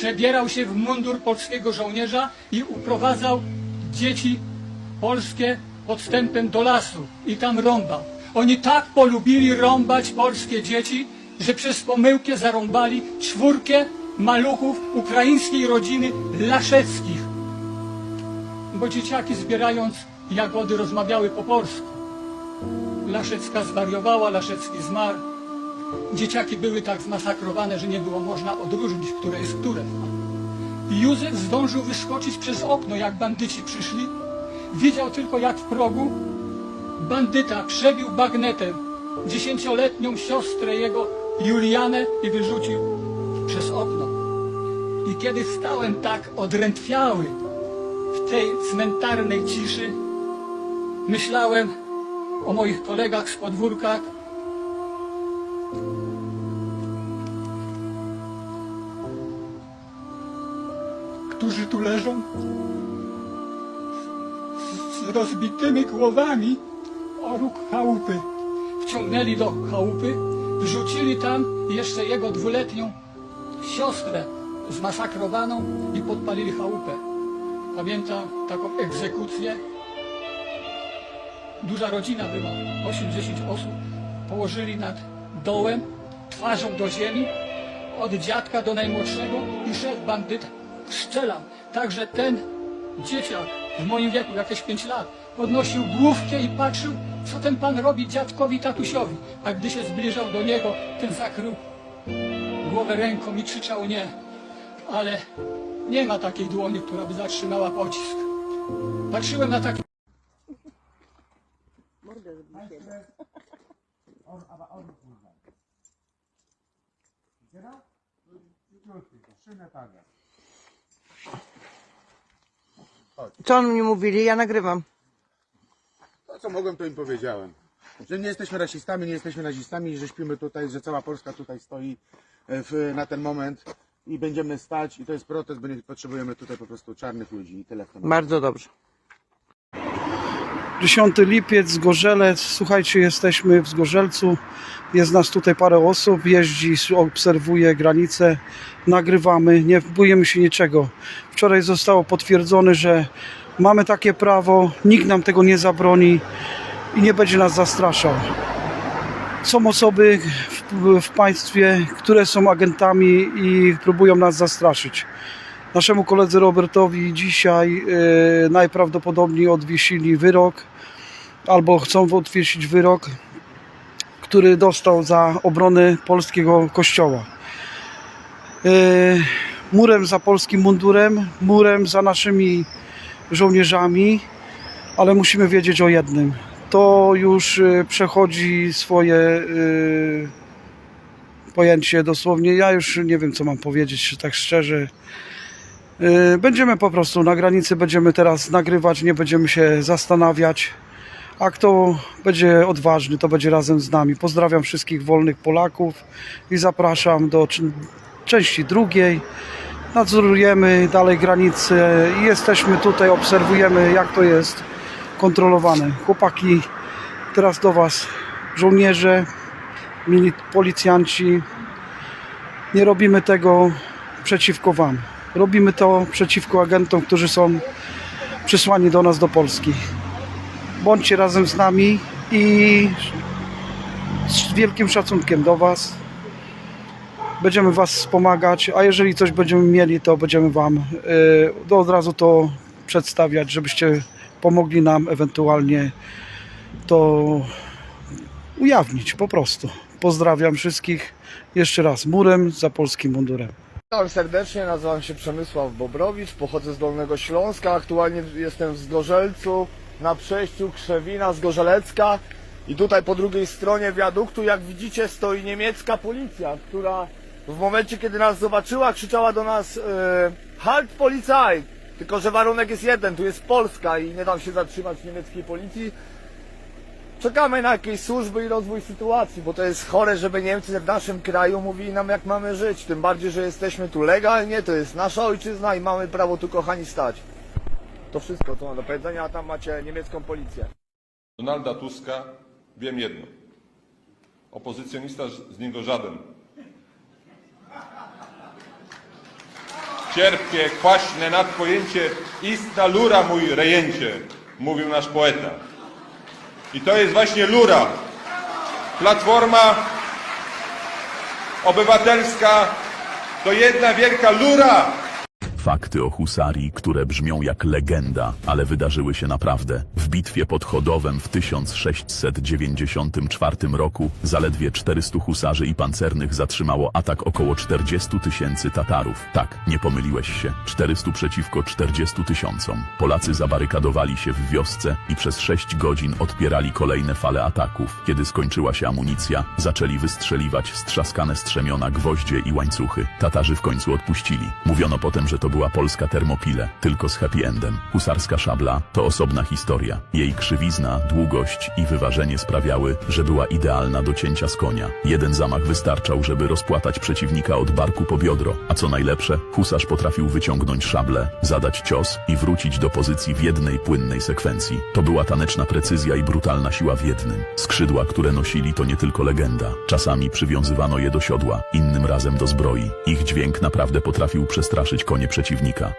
przebierał się w mundur polskiego żołnierza i uprowadzał dzieci polskie podstępem do lasu i tam rąbał. Oni tak polubili rąbać polskie dzieci, że przez pomyłkę zarąbali czwórkę maluchów ukraińskiej rodziny Laszeckich. Bo dzieciaki zbierając jagody rozmawiały po polsku. Laszecka zwariowała, Laszecki zmarł. Dzieciaki były tak zmasakrowane, że nie było można odróżnić, które jest które. Józef zdążył wyskoczyć przez okno, jak bandyci przyszli. Widział tylko, jak w progu bandyta przebił bagnetem dziesięcioletnią siostrę jego, Julianę, i wyrzucił przez okno. I kiedy stałem tak odrętwiały w tej cmentarnej ciszy, myślałem o moich kolegach z podwórka, którzy tu leżą z rozbitymi głowami o róg chałupy. Wciągnęli do chałupy, wrzucili tam jeszcze jego dwuletnią siostrę zmasakrowaną i podpalili chałupę. Pamiętam taką egzekucję. Duża rodzina była, 8-10 osób. Położyli nad dołem, twarzą do ziemi, od dziadka do najmłodszego i szedł bandyta. Strzelał. Także ten dzieciak w moim wieku, jakieś 5 lat, podnosił główkę i patrzył, co ten pan robi dziadkowi, tatusiowi. A gdy się zbliżał do niego, ten zakrył głowę ręką i krzyczał nie. Ale nie ma takiej dłoni, która by zatrzymała pocisk. Patrzyłem na Co oni mi mówili? Ja nagrywam. To co mogłem, to im powiedziałem. Że nie jesteśmy rasistami, nie jesteśmy nazistami, że śpimy tutaj, że cała Polska tutaj stoi e, w, na ten moment i będziemy stać i to jest protest, bo nie potrzebujemy tutaj po prostu czarnych ludzi i tyle w tym. Bardzo dobrze. 10 lipiec, Zgorzelec. Słuchajcie, jesteśmy w Zgorzelcu. Jest nas tutaj parę osób. Jeździ, obserwuje granice. Nagrywamy. Nie bójemy się niczego. Wczoraj zostało potwierdzone, że mamy takie prawo. Nikt nam tego nie zabroni i nie będzie nas zastraszał. Są osoby w, w państwie, które są agentami i próbują nas zastraszyć. Naszemu koledze Robertowi dzisiaj e, najprawdopodobniej odwiesili wyrok, albo chcą odwiesić wyrok, który dostał za obronę polskiego kościoła. E, murem za polskim mundurem, murem za naszymi żołnierzami, ale musimy wiedzieć o jednym. To już e, przechodzi swoje pojęcie dosłownie. Ja już nie wiem, co mam powiedzieć, tak szczerze. Yy, Będziemy po prostu na granicy, będziemy teraz nagrywać, nie będziemy się zastanawiać. A kto będzie odważny, to będzie razem z nami. Pozdrawiam wszystkich wolnych Polaków i zapraszam do części drugiej. Nadzorujemy dalej granice i jesteśmy tutaj, obserwujemy jak to jest kontrolowane. Chłopaki, teraz do Was żołnierze, policjanci. Nie robimy tego przeciwko Wam. Robimy to przeciwko agentom, którzy są przysłani do nas do Polski. Bądźcie razem z nami i z wielkim szacunkiem do Was. Będziemy Was wspomagać, a jeżeli coś będziemy mieli, to będziemy Wam y, to od razu to przedstawiać, żebyście pomogli nam ewentualnie to ujawnić po prostu. Pozdrawiam wszystkich jeszcze raz murem za polskim mundurem. Witam serdecznie, nazywam się Przemysław Bobrowicz, pochodzę z Dolnego Śląska, aktualnie jestem w Zgorzelcu, na przejściu Krzewina Zgorzelecka i tutaj po drugiej stronie wiaduktu, jak widzicie, stoi niemiecka policja, która w momencie, kiedy nas zobaczyła, krzyczała do nas e, Halt Polizei! Tylko, że warunek jest jeden, tu jest Polska i nie dam się zatrzymać niemieckiej policji. Czekamy na jakieś służby i rozwój sytuacji, bo to jest chore, żeby Niemcy w naszym kraju mówili nam jak mamy żyć. Tym bardziej, że jesteśmy tu legalnie, to jest nasza ojczyzna i mamy prawo tu kochani stać. To wszystko, co mam do powiedzenia, a tam macie niemiecką policję. Donalda Tuska wiem jedno. Opozycjonista z niego żaden. cierpkie, kwaśne nadpojęcie, istna lura mój rejęcie, mówił nasz poeta. I to jest właśnie lura. Platforma Obywatelska to jedna wielka lura. Fakty o husarii, które brzmią jak legenda, ale wydarzyły się naprawdę. W bitwie pod Chodowem w 1694 roku zaledwie 400 husarzy i pancernych zatrzymało atak około 40 tysięcy Tatarów. Tak, nie pomyliłeś się. 400 przeciwko 40 tysiącom. Polacy zabarykadowali się w wiosce i przez 6 godzin odpierali kolejne fale ataków. Kiedy skończyła się amunicja, zaczęli wystrzeliwać strzaskane strzemiona, gwoździe i łańcuchy. Tatarzy w końcu odpuścili. Mówiono potem, że to była polska termopile, tylko z happy endem. Husarska szabla to osobna historia. Jej krzywizna, długość i wyważenie sprawiały, że była idealna do cięcia z konia. Jeden zamach wystarczał, żeby rozpłatać przeciwnika od barku po biodro. A co najlepsze, husarz potrafił wyciągnąć szablę, zadać cios i wrócić do pozycji w jednej płynnej sekwencji. To była taneczna precyzja i brutalna siła w jednym. Skrzydła, które nosili, to nie tylko legenda. Czasami przywiązywano je do siodła, innym razem do zbroi. Ich dźwięk naprawdę potrafił przestraszyć konie przeciwnika.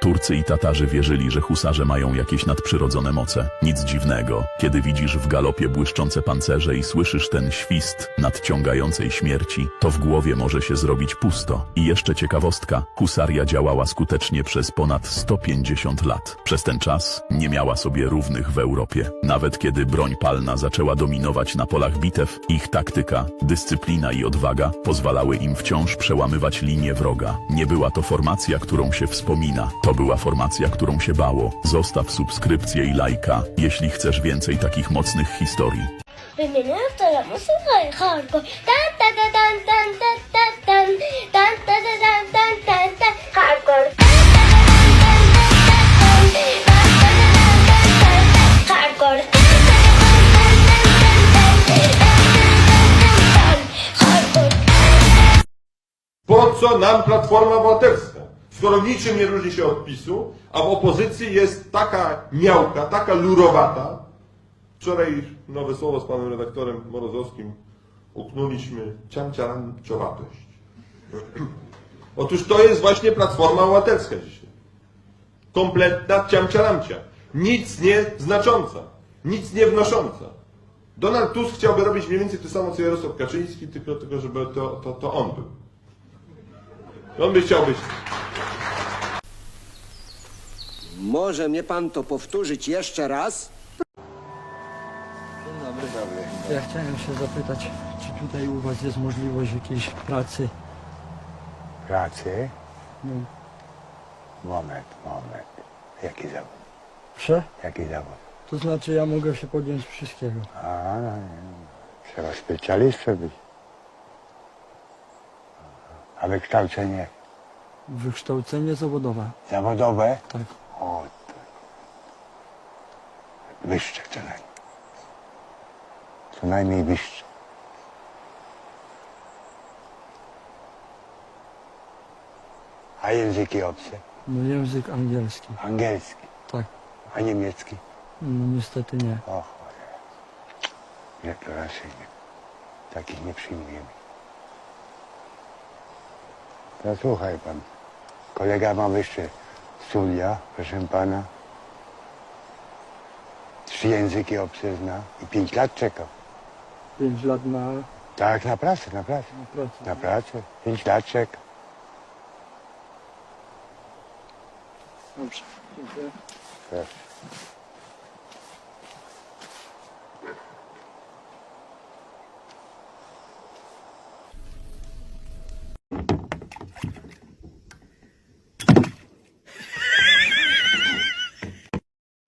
Turcy i Tatarzy wierzyli, że husarze mają jakieś nadprzyrodzone moce. Nic dziwnego, kiedy widzisz w galopie błyszczące pancerze i słyszysz ten świst nadciągającej śmierci, to w głowie może się zrobić pusto. I jeszcze ciekawostka, husaria działała skutecznie przez ponad 150 lat. Przez ten czas nie miała sobie równych w Europie. Nawet kiedy broń palna zaczęła dominować na polach bitew, ich taktyka, dyscyplina i odwaga pozwalały im wciąż przełamywać linię wroga. Nie była to formacja, którą się wspomina. To była formacja, którą się bało. Zostaw subskrypcję i lajka, jeśli chcesz więcej takich mocnych historii. Po co nam Platforma Obywatelska? Skoro niczym nie różni się od PiSu, a w opozycji jest taka miałka, taka lurowata. Wczoraj nowe słowo z panem redaktorem Morozowskim uknuliśmy ciamciaranciowatość. Otóż to jest właśnie Platforma Obywatelska dzisiaj. Kompletna ciamciaramcia. Nic nie znacząca. Nic nie wnosząca. Donald Tusk chciałby robić mniej więcej to samo, co Jarosław Kaczyński, tylko, tylko żeby to, to, to on był. On by chciał być. Może mnie pan to powtórzyć jeszcze raz? Ja chciałem się zapytać, czy tutaj u Was jest możliwość jakiejś pracy? Pracy? No. Moment, moment. Jaki zawód? Prze? Jaki zawód? To znaczy ja mogę się podjąć wszystkiego. A, no, nie. trzeba specjalistą być. A wykształcenie Wykształcenie zawodowe. zawodowe? Tak. O, to. Wyższe co najmniej. Co najmniej wyższe. A języki obce? No język angielski. Angielski. Tak. A niemiecki? No niestety nie. O cholera. Nie, to raczej nie. Takich nie przyjmujemy. No słuchaj pan. Kolega ma wyższe studia, proszę pana. Trzy języki obce zna i pięć lat czekał. Pięć lat na, Tak, na pracę, na pracę. na pracę. Na pracę. Pięć lat czeka. Dobrze. Dziękuję. Proszę.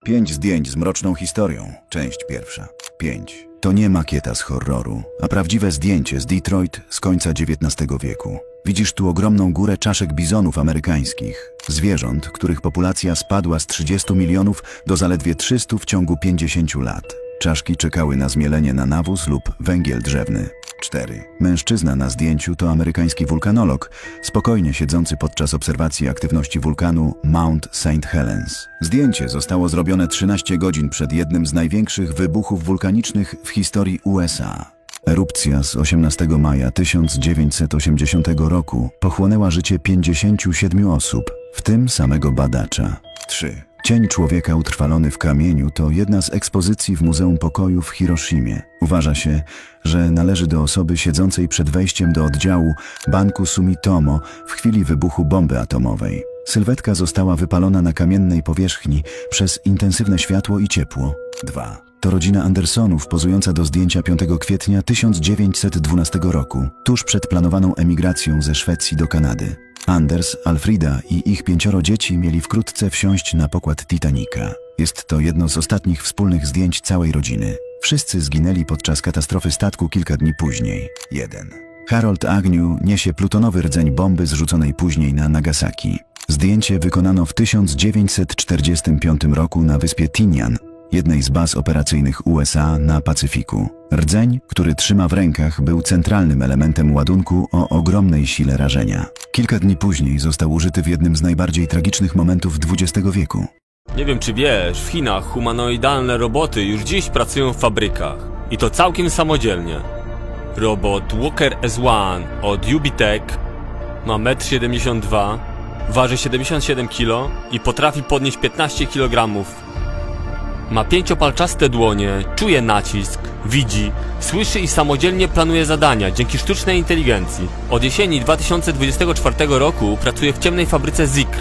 Pięć zdjęć z mroczną historią. Część pierwsza. Pięć. To nie makieta z horroru, a prawdziwe zdjęcie z Detroit z końca XIX wieku. Widzisz tu ogromną górę czaszek bizonów amerykańskich, zwierząt, których populacja spadła z 30 milionów do zaledwie 300 w ciągu 50 lat. Czaszki czekały na zmielenie na nawóz lub węgiel drzewny. 4. Mężczyzna na zdjęciu to amerykański wulkanolog, spokojnie siedzący podczas obserwacji aktywności wulkanu Mount St. Helens. Zdjęcie zostało zrobione 13 godzin przed jednym z największych wybuchów wulkanicznych w historii USA. Erupcja z 18 maja 1980 roku pochłonęła życie 57 osób, w tym samego badacza. 3. Cień człowieka utrwalony w kamieniu to jedna z ekspozycji w Muzeum Pokoju w Hiroshimie. Uważa się, że należy do osoby siedzącej przed wejściem do oddziału banku Sumitomo w chwili wybuchu bomby atomowej. Sylwetka została wypalona na kamiennej powierzchni przez intensywne światło i ciepło. 2. To rodzina Andersonów pozująca do zdjęcia 5 kwietnia 1912 roku, tuż przed planowaną emigracją ze Szwecji do Kanady. Anders, Alfrida i ich pięcioro dzieci mieli wkrótce wsiąść na pokład Titanica. Jest to jedno z ostatnich wspólnych zdjęć całej rodziny. Wszyscy zginęli podczas katastrofy statku kilka dni później. 1. Harold Agnew niesie plutonowy rdzeń bomby zrzuconej później na Nagasaki. Zdjęcie wykonano w 1945 roku na wyspie Tinian, jednej z baz operacyjnych USA na Pacyfiku. Rdzeń, który trzyma w rękach, był centralnym elementem ładunku o ogromnej sile rażenia. Kilka dni później został użyty w jednym z najbardziej tragicznych momentów XX wieku. Nie wiem czy wiesz, w Chinach humanoidalne roboty już dziś pracują w fabrykach. I to całkiem samodzielnie. Robot Walker S1 od Ubitech ma 1,72 m, waży 77 kg i potrafi podnieść 15 kg. Ma pięciopalczaste dłonie, czuje nacisk, widzi, słyszy i samodzielnie planuje zadania dzięki sztucznej inteligencji. Od jesieni 2024 roku pracuje w ciemnej fabryce Zikr,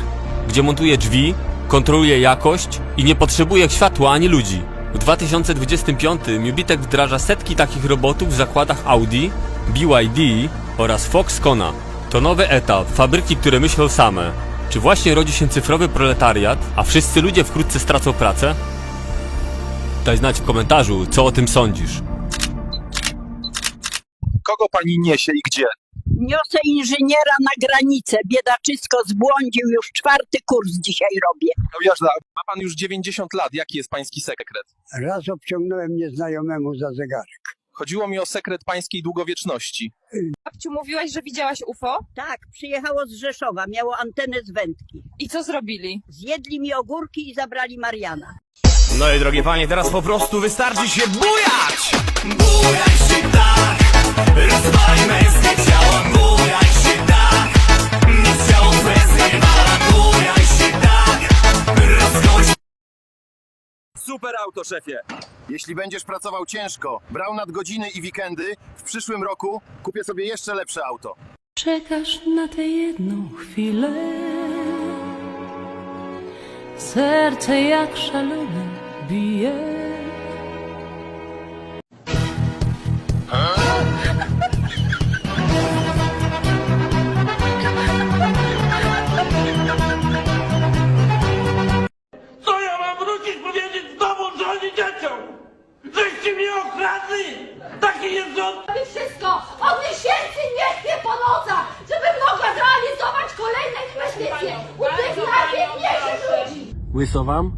gdzie montuje drzwi, kontroluje jakość i nie potrzebuje światła ani ludzi. W 2025 Ubitek wdraża setki takich robotów w zakładach Audi, BYD oraz Foxconna. To nowy etap, fabryki, które myślą same. Czy właśnie rodzi się cyfrowy proletariat, a wszyscy ludzie wkrótce stracą pracę? Daj znać w komentarzu, co o tym sądzisz. Kogo pani niesie i gdzie? Niosę inżyniera na granicę. Biedaczysko zbłądził, już czwarty kurs dzisiaj robię. No jasne, ma pan już 90 lat. Jaki jest pański sekret? Raz obciągnąłem nieznajomemu za zegarek. Chodziło mi o sekret pańskiej długowieczności. Babciu, mówiłaś, że widziałaś UFO? Tak, przyjechało z Rzeszowa, miało antenę z wędki. I co zrobili? Zjedli mi ogórki i zabrali Mariana. No i drogie panie, teraz po prostu wystarczy się bujać! Super auto, szefie! Jeśli będziesz pracował ciężko, brał nadgodziny i weekendy, w przyszłym roku kupię sobie jeszcze lepsze auto. Czekasz na tę jedną chwilę. Serce jak szalone bije. Co ja mam wrócić powiedzieć domu żonie dzieciom? Żeście mnie okradli! Taki jest rząd! Robię wszystko od miesięcy nie śpię po nocach, żebym mogła zrealizować kolejne inwestycje u tych najbiedniejszych ludzi. Łyso wam?